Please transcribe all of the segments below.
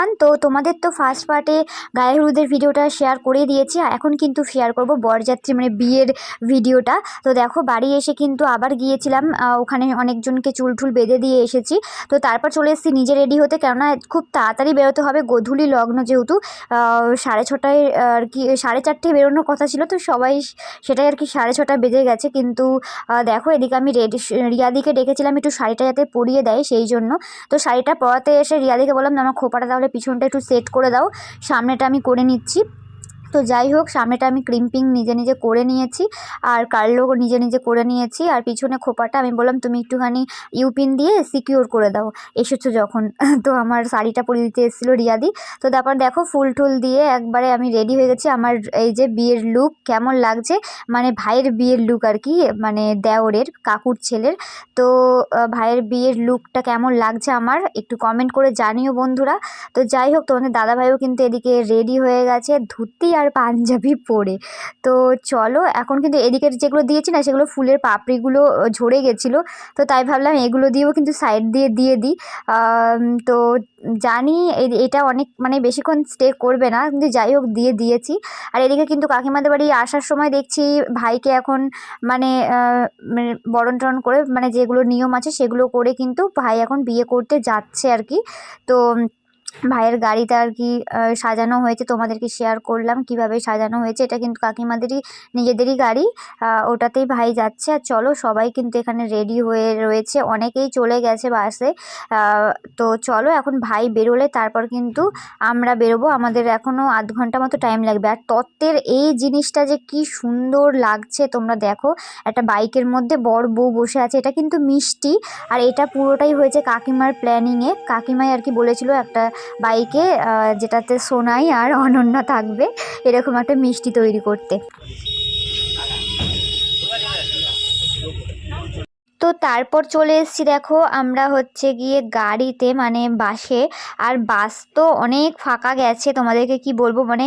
Everyone. তো তোমাদের তো ফার্স্ট পার্টে গায়ে হলুদের ভিডিওটা শেয়ার করে দিয়েছি। এখন কিন্তু শেয়ার করব বরযাত্রী মানে বিয়ের ভিডিওটা। তো দেখো, বাড়ি এসে কিন্তু আবার গিয়েছিলাম। ওখানে অনেকজনকে চুল টুল বেঁধে দিয়ে এসেছি। তো তারপর চলে এসেছি নিজে রেডি হতে। কেননা খুব তাড়াতাড়ি বেরোতে হবে। গোধূলি লগ্ন যেহেতু সাড়ে ছটায় আর কি, সাড়ে চারটেয় বেরোনোর কথা ছিল। তো সবাই সেটাই আর কি সাড়ে ছটা বেজে গেছে। কিন্তু দেখো, এদিকে আমি রেডি রিয়াদিকে ডেকেছিলাম। একটু শাড়িটা যাতে পরিয়ে দেয় সেই জন্য। তো শাড়িটা পরাতে এসে রিয়াদিকে বললাম আমার খোপাটা তাহলে পিছনটা একটু সেট করে দাও। সামনেটা আমি করে নিচ্ছি। তো যাই হোক, সামনেটা আমি ক্রিম্পিং নিজে নিজে করে নিয়েছি আর কার্লও নিজে নিজে করে নিয়েছি আর পিছনে খোপাটা আমি বললাম, তুমি একটুখানি ইউপিন দিয়ে সিকিউর করে দাও। এসেছ যখন। তো আমার শাড়িটা পরিয়ে দিতে এসেছিল রিয়াদি। তো তারপর দেখো, ফুল টুল দিয়ে একবারে আমি রেডি হয়ে গেছি। আমার এই যে বিয়ের লুক কেমন লাগছে? মানে ভাইয়ের বিয়ের লুক আর কি মানে দেওরের, কাকুর ছেলের। তো ভাইয়ের বিয়ের লুকটা কেমন লাগছে আমার একটু কমেন্ট করে জানিও বন্ধুরা। তো যাই হোক, তোমাদের দাদাভাইও কিন্তু এদিকে রেডি হয়ে গেছে। ধুতি আর পাঞ্জাবি পরে। তো চলো, এখন কিন্তু এদিকে যেগুলো দিয়েছি না, সেগুলো ফুলের পাপড়িগুলো ঝরে গেছিল। তো তাই ভাবলাম এগুলো দিয়েও কিন্তু সাইড দিয়ে দিয়ে দিই। তো জানি এটা অনেক মানে বেশিক্ষণ স্টে করবে না, কিন্তু যাই হোক দিয়ে দিয়েছি। আর এদিকে কিন্তু কাকিমাদের বাড়ি আসার সময় দেখছি ভাইকে এখন মানে মানে বরণ টরণ করে মানে যেগুলো নিয়ম আছে সেগুলো করে কিন্তু ভাই এখন বিয়ে করতে যাচ্ছে আর কি। তো ভাইয়ের গাড়িটা আর কি সাজানো হয়েছে, তোমাদেরকে শেয়ার করলাম কীভাবে সাজানো হয়েছে, এটা কিন্তু কাকিমাদেরই, নিজেদেরই গাড়ি ওটাতেই ভাই যাচ্ছে। আর চলো, সবাই কিন্তু এখানে রেডি হয়ে রয়েছে, অনেকেই চলে গেছে বাসে তো চলো, এখন ভাই বেরোলে, তারপর কিন্তু আমরা বেরোবো। আমাদের এখনও আধ ঘণ্টা মতো টাইম লাগবে। আর তত্ত্বের এই জিনিসটা যে কি সুন্দর লাগছে, তোমরা দেখো, একটা বাইকের মধ্যে বড় বউ বসে আছে, এটা কিন্তু মিষ্টি। আর এটা পুরোটাই হয়েছে কাকিমার প্ল্যানিংয়ে কাকিমাই আর কি বলেছিল একটা বাইকে যেটাতে সোনাই আর অনন্য থাকবে, এরকম একটা মিষ্টি তৈরি করতে। তো তারপর চলে এসেছি দেখো, আমরা হচ্ছে গিয়ে গাড়িতে মানে বাসে, আর বাস তো অনেক ফাঁকা গেছে, তোমাদেরকে কি বলব? মানে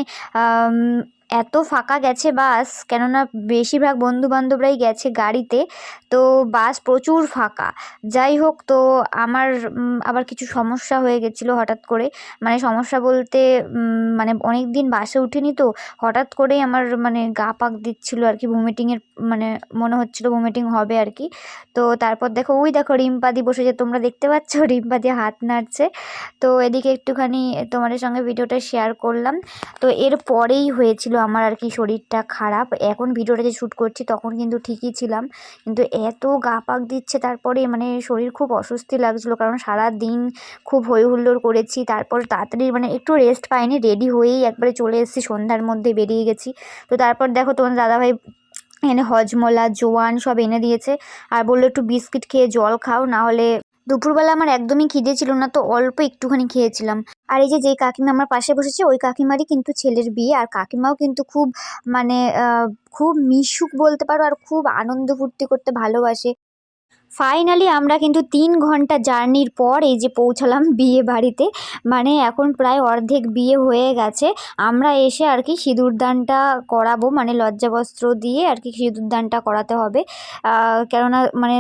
এত ফাঁকা গেছে বাস, কেননা বেশিরভাগ বন্ধু বান্ধবরাই গেছে গাড়িতে, তো বাস প্রচুর ফাঁকা। যাই হোক, তো আমার আবার কিছু সমস্যা হয়ে গেছিল হঠাৎ করে। মানে সমস্যা বলতে মানে অনেক দিন বাসে উঠিনি তো, হঠাৎ করেই আমার মানে গা পাক দিচ্ছিল আর কি ভমিটিংয়ের মানে মনে হচ্ছিল ভমিটিং হবে আর কি। তো তারপর দেখো, ওই দেখো রিম্পাদি বসেছে তোমরা দেখতে পাচ্ছ রিম্পাদি হাত নাড়ছে। তো এদিকে একটুখানি তোমাদের সঙ্গে ভিডিওটা শেয়ার করলাম। তো এর পরেই হয়েছিল আমার আর কি শরীরটা খারাপ। এখন ভিডিওটা যে শ্যুট করছি, তখন কিন্তু ঠিকই ছিলাম। কিন্তু এত গা পাক দিচ্ছে, তারপরে মানে শরীর খুব অস্বস্তি লাগছিল। কারণ সারা দিন খুব হই হুল্লোড় করেছি, তারপর তাড়াতাড়ি মানে একটু রেস্ট পাইনি রেডি হয়েই একবারে চলে এসেছি, সন্ধ্যার মধ্যে বেরিয়ে গেছি। তো তারপর দেখো তোমার দাদাভাই এনে হজমলা, জোয়ান সব এনে দিয়েছে। আর বলল একটু বিস্কিট খেয়ে জল খাও, না হলে দুপুরবেলা আমার একদমই খিদে ছিল না, তো অল্প একটুখানি খেয়েছিলাম। আর এই যে, যেই কাকিমা আমার পাশে বসেছে, ওই কাকিমারই কিন্তু ছেলের বিয়ে। আর কাকিমাও কিন্তু খুব মানে খুব মিশুক বলতে পারো, আর খুব আনন্দ ফুর্তি করতে ভালোবাসে। ফাইনালি আমরা কিন্তু তিন ঘণ্টা জার্নির পর এই যে পৌঁছালাম বিয়ে বাড়িতে। মানে এখন প্রায় অর্ধেক বিয়ে হয়ে গেছে। আমরা এসে আর কি সিঁদুরদানটা করাবো মানে লজ্জাবস্ত্র দিয়ে আর কি সিঁদুরদানটা করাতে হবে। কেননা মানে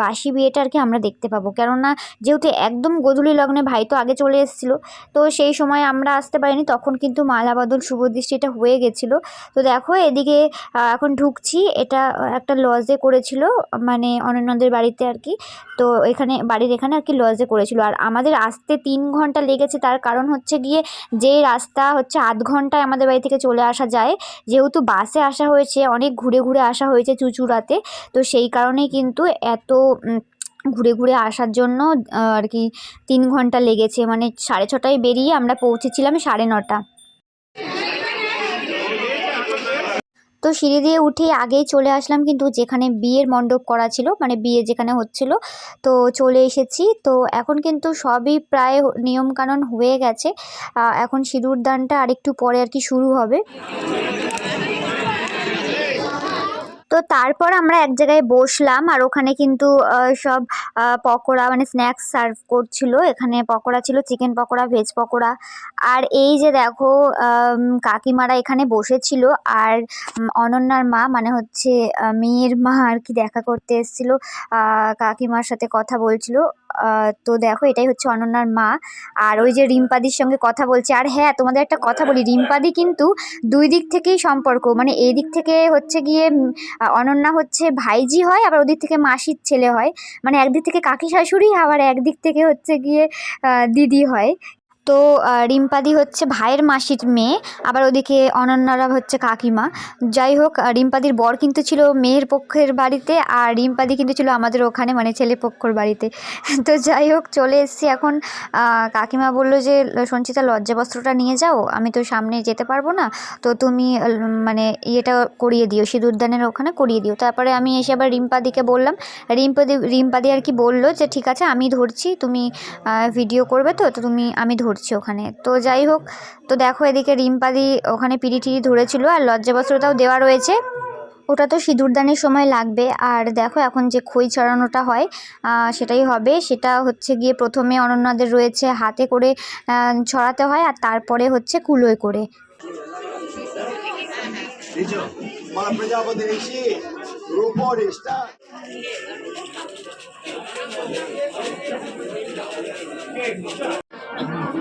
বাসি বিয়েটা আর কি আমরা দেখতে পাবো। কেননা যেহেতু একদম গোধূলি লগ্নে ভাই তো আগে চলে এসেছিল, তো সেই সময় আমরা আসতে পারিনি, তখন কিন্তু মালাবদল শুভদৃষ্টিটা হয়ে গেছিল। তো দেখো এদিকে এখন ঢুকছি। এটা একটা লজে করেছিল মানে অনন্যদের বাড়িতে আর কি। তো এখানে, বাড়ির এখানে আর কি লজে করেছিল। আর আমাদের আসতে তিন ঘণ্টা লেগেছে। তার কারণ হচ্ছে গিয়ে যে রাস্তা হচ্ছে আধ ঘন্টায় আমাদের বাড়ি থেকে চলে আসা যায়, যেহেতু বাসে আসা হয়েছে, অনেক ঘুরে ঘুরে আসা হয়েছে চুচুড়াতে। তো সেই কারণেই কিন্তু এত ঘুরে ঘুরে আসার জন্য আর কি তিন ঘণ্টা লেগেছে। মানে সাড়ে ছটায় বেরিয়ে আমরা পৌঁছেছিলাম সাড়ে নটা। তো সিঁড়ি দিয়ে উঠে আগেই চলে আসলাম কিন্তু যেখানে বিয়ের মণ্ডপ করা ছিল মানে বিয়ে যেখানে হচ্ছিল, তো চলে এসেছি। তো এখন কিন্তু সবই প্রায় নিয়মকানুন হয়ে গেছে। এখন সিঁদুর দানটা আরেকটু পরে আর কি শুরু হবে। তো তারপর আমরা এক জায়গায় বসলাম আর ওখানে কিন্তু সব পকোড়া মানে স্ন্যাক্স সার্ভ করছিল। এখানে পকোড়া ছিল চিকেন পকোড়া ভেজ পকোড়া। আর এই যে দেখো কাকিমারা এখানে বসেছিল আর অনন্যার মা মানে হচ্ছে মেয়ের মা আর কি দেখা করতে এসেছিল কাকিমার সাথে কথা বলছিল। তো দেখো, এটাই হচ্ছে অনন্যার মা। আর ওই যে রিম্পাদির সঙ্গে কথা বলছে, আর হ্যাঁ তোমাদের একটা কথা বলি, রিম্পাদি কিন্তু দুই দিক থেকেই সম্পর্ক। মানে এই দিক থেকে হচ্ছে গিয়ে অনন্যা হচ্ছে ভাইজি হয়, আবার ওদিক থেকে মাসির ছেলে হয়। মানে একদিক থেকে কাকি শাশুড়ি, আবার একদিক থেকে হচ্ছে গিয়ে দিদি হয়। তো রিম্পাদি হচ্ছে ভাইয়ের মাসির মেয়ে, আবার ওদিকে অনন্যারা হচ্ছে কাকিমা। যাই হোক রিম্পাদির বর কিন্তু ছিল মেয়ের পক্ষের বাড়িতে, আর রিম্পাদি কিন্তু ছিল আমাদের ওখানে মানে ছেলে পক্ষর বাড়িতে। তো যাই হোক, চলে এসেছি এখন কাকিমা বলল যে, সঞ্চিতা, লজ্জা বস্ত্রটা নিয়ে যাও, আমি তো সামনে যেতে পারব না, তো তুমি মানে ইয়েটা করিয়ে দিও, সিঁদুরদানের ওখানে করিয়ে দিও। তারপরে আমি এসে আবার রিম্পাদিকে বললাম, রিম্পাদি রিম্পাদি আর কি বলল যে, ঠিক আছে, আমি ধরছি, তুমি ভিডিও করবে তো তো তুমি, আমি ধরছি ওখানে। তো যাই হোক, তো দেখো এদিকে রিম্পাদি ওখানে পিড়ি টিড়ি ধরেছিল আর লজ্জাবস্ত্রটাও দেওয়া রয়েছে। ওটা তো সিঁদুরদানের সময় লাগবে। আর দেখো এখন যে খই ছড়ানোটা হয় সেটাই হবে। সেটা হচ্ছে গিয়ে প্রথমে অনন্যাদের রয়েছে হাতে করে ছড়াতে হয় আর তারপরে হচ্ছে কুলোয় করে।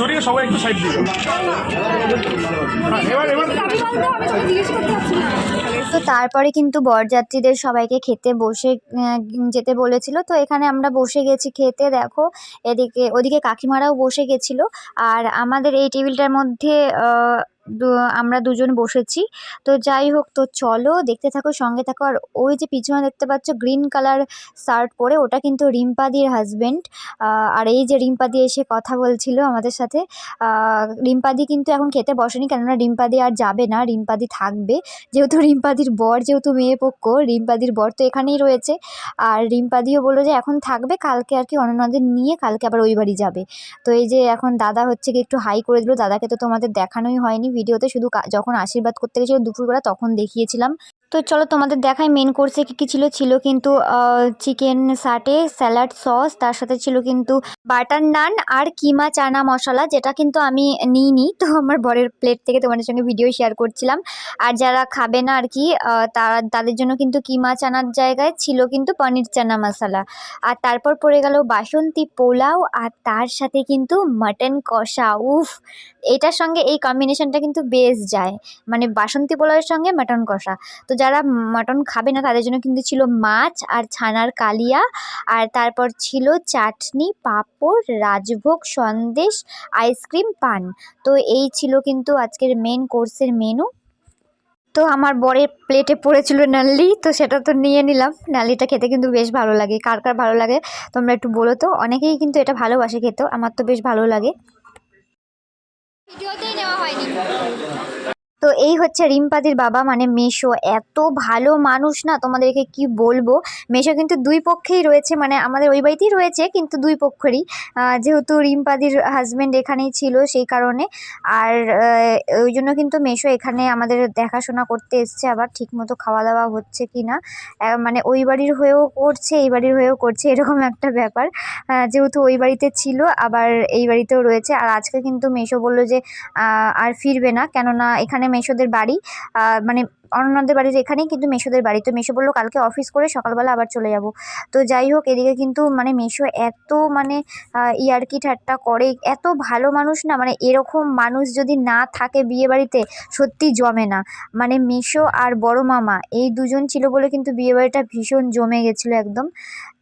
ধরিয়ে সবাই একটু সাইড দিও হ্যাঁ, এবার এবার তো তারপরে কিন্তু বরযাত্রীদের সবাইকে খেতে বসে যেতে বলেছিল। তো এখানে আমরা বসে গেছি খেতে দেখো। এদিকে ওদিকে কাকিমারাও বসে গেছিল। আর আমাদের এই টেবিলটার মধ্যে আমরা দুজন বসেছি। তো যাই হোক, তো চলো দেখতে থাকো, সঙ্গে থাকো। আর ওই যে পিছনে দেখতে পাচ্ছ গ্রিন কালার শার্ট পরে, ওটা কিন্তু রিম্পাদির হাজব্যান্ড আর এই যে রিম্পাদি এসে কথা বলছিল আমাদের সাথে রিম্পাদি কিন্তু এখন খেতে বসেনি, কেননা রিম্পাদি আর যাবে না রিম্পাদি থাকবে। যেহেতু রিম্পাদির বর, যেহেতু মেয়ে পক্ষ রিম্পাদির বর তো এখানেই রয়েছে। আর রিম্পাদিও বলল যে এখন থাকবে, কালকে আর কি অনন্যাদের নিয়ে কালকে আবার ওই বাড়ি যাবে। তো এই যে এখন দাদা হচ্ছে কি একটু হাই করে দিল, দাদাকে তো তোমাদের দেখানোই হয়নি ভিডিওতে শুধু যখন আশীর্বাদ করতে গেছিল দুপুরবেলা তখন দেখিয়েছিলাম। তো চলো তোমাদের দেখাই মেন কোর্সে কী কী ছিল ছিল কিন্তু চিকেন সাটে স্যালাড সস তার সাথে ছিল কিন্তু বাটার নান আর কিমা চানা মশলা যেটা কিন্তু আমি নিইনি। তো আমার বরের প্লেট থেকে তোমাদের সঙ্গে ভিডিও শেয়ার করছিলাম। আর যারা খাবে না আর কি তারা, তাদের জন্য কিন্তু কিমা চানার জায়গায় ছিল কিন্তু পনির চানা মশলা আর তারপর পড়ে গেল বাসন্তী পোলাও, আর তার সাথে কিন্তু মাটন কষা। উফ, এটার সঙ্গে এই কম্বিনেশনটা কিন্তু বেশ যায়। মানে বাসন্তী পোলাওয়ের সঙ্গে মাটন কষা। তো যারা মাটন খাবে না, তাদের জন্য কিন্তু ছিল মাছ আর ছানার কালিয়া। আর তারপর ছিল চাটনি, পাঁপড়, রাজভোগ, সন্দেশ, আইসক্রিম, পান। তো এই ছিল কিন্তু আজকের মেন কোর্সের মেনু তো আমার বরের প্লেটে পড়েছিল নাল্লি, তো সেটা তো নিয়ে নিলাম। নাল্লিটা খেতে কিন্তু বেশ ভালো লাগে। কার কার ভালো লাগে, তোমরা একটু বলো তো। অনেকেই কিন্তু এটা ভালোবাসে খেতে, আমার তো বেশ ভালো লাগে। ভিডিওতেই নেওয়া হয়নি। তো এই হচ্ছে রিম্পাদির বাবা মানে মেশো। এত ভালো মানুষ না, তোমাদেরকে কি বলব? মেশো কিন্তু দুই পক্ষেই রয়েছে মানে আমাদের ওই বাড়িতেই রয়েছে, কিন্তু দুই পক্ষেরই। যেহেতু রিম্পাদির হাজব্যান্ড এখানেই ছিল সেই কারণে। আর ওই জন্য কিন্তু মেশো এখানে আমাদের দেখাশোনা করতে এসছে, আবার ঠিকমতো খাওয়া দাওয়া হচ্ছে কি না। মানে ওই বাড়ির হয়েও করছে, এই বাড়ির হয়েও করছে, এরকম একটা ব্যাপার। যেহেতু ওই বাড়িতে ছিল, আবার এই বাড়িতেও রয়েছে। আর আজকে কিন্তু মেশো বলল যে আর ফিরবে না, কেননা এখানে মেশোদের বাড়ি মানে অনন্যদের বাড়ির এখানেই কিন্তু মেশোদের বাড়ি। তো মেশো বলল কালকে অফিস করে সকালবেলা আবার চলে যাব। তো যাই হোক এদিকে কিন্তু মানে মেশো এত মানে ইয়ার্কি ঠাট্টা করে এত ভালো মানুষ না মানে এরকম মানুষ যদি না থাকে বিয়ে বাড়িতে সত্যি জমে না। মানে মেশো আর বড় মামা এই দুজন ছিল বলে কিন্তু বিয়ে বাড়িটা ভীষণ জমে গেছিল একদম।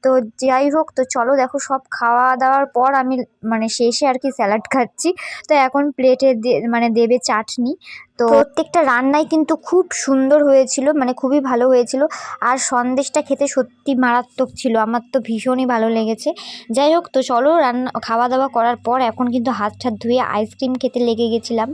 তো যাই হোক তো চলো দেখো সব খাওয়া দাওয়ার পর আমি মানে শেষে আর কি স্যালাড খাচ্ছি। তো এখন প্লেটে মানে দেবে চাটনি। তো প্রত্যেকটা রান্নাই কিন্তু খুব সুন্দর সুন্দর হয়েছিল মানে খুবই ভালো হয়েছিল। আর সন্দেশটা খেতে সত্যি মারাত্মক ছিল, আমার তো ভীষণই ভালো লেগেছে। যাই হোক, তো চলো রান্না খাওয়া দাওয়া করার পর এখন কিন্তু হাত টাত ধুয়ে আইসক্রিম খেতে লেগে গেছিলাম।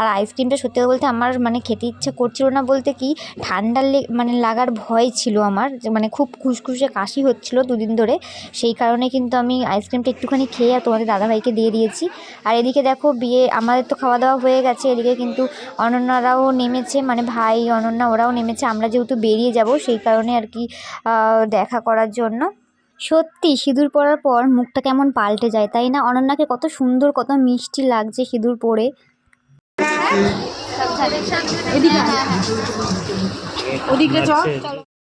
আর আইসক্রিমটা সত্যি বলতে আমার মানে খেতে ইচ্ছা করছিল না বলতে কি ঠান্ডার মানে লাগার ভয় ছিল আমার মানে খুব খুসখুসে কাশি হচ্ছিল দুদিন ধরে। সেই কারণে কিন্তু আমি আইসক্রিমটা একটুখানি খেয়ে আর তোমাদের দাদাভাইকে দিয়ে দিয়েছি। আর এদিকে দেখো বিয়ে, আমাদের তো খাওয়া দাওয়া হয়ে গেছে, এদিকে কিন্তু অনন্যারাও নেমেছে মানে ভাই অনন্যা ওরাও নেমেছে। আমরা যেহেতু বেরিয়ে যাব সেই কারণে আর কি দেখা করার জন্য। সত্যি সিঁদুর পরার পর মুখটা কেমন পাল্টে যায় তাই না? অনন্যাকে কত সুন্দর কত মিষ্টি লাগছে সিঁদুর পরে।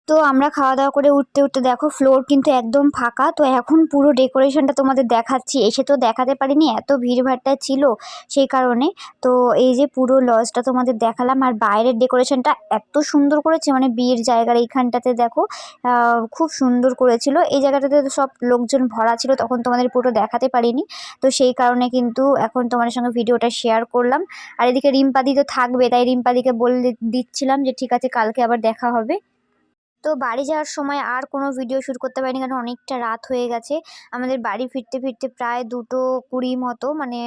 তো আমরা খাওয়া দাওয়া করে উঠতে উঠতে দেখো ফ্লোর কিন্তু একদম ফাঁকা। তো এখন পুরো ডেকোরেশনটা তোমাদের দেখাচ্ছি। এসে তো দেখাতে পারিনি, এত ভিড়ভাড়টা ছিল সেই কারণে। তো এই যে পুরো লজটা তোমাদের দেখালাম, আর বাইরের ডেকোরেশনটা এত সুন্দর করেছে মানে বিয়ের জায়গার এইখানটাতে দেখো খুব সুন্দর করেছিল। এই জায়গাটাতে তো সব লোকজন ভরা ছিল, তখন তোমাদের পুরো দেখাতে পারিনি। তো সেই কারণে কিন্তু এখন তোমাদের সঙ্গে ভিডিওটা শেয়ার করলাম। আর এদিকে রিম্পাদি তো থাকবে, তাই রিম্পাদিকে বলে দিচ্ছিলাম যে, ঠিক আছে, কালকে আবার দেখা হবে। তো বাড়ি যাওয়ার সময় আর কোনো ভিডিও শ্যুট করতে পারিনি কারণ অনেকটা রাত হয়ে গেছে। আমাদের বাড়ি ফিরতে ফিরতে প্রায় দুটো কুড়ি মতো মানে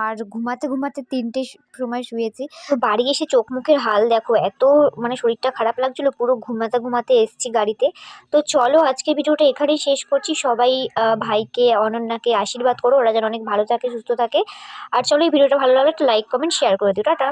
আর ঘুমাতে ঘুমাতে তিনটে সময় শুয়েছি। তো বাড়ি এসে চোখ মুখের হাল দেখো, এত মানে শরীরটা খারাপ লাগছিল, পুরো ঘুমাতে ঘুমাতে এসছি গাড়িতে। তো চলো আজকে ভিডিওটা এখানেই শেষ করছি। সবাই ভাইকে, অনন্যাকে আশীর্বাদ করো, ওরা যেন অনেক ভালো থাকে, সুস্থ থাকে। আর চলো এই ভিডিওটা ভালো লাগলে লাইক কমেন্ট শেয়ার করে দিও। টাটা!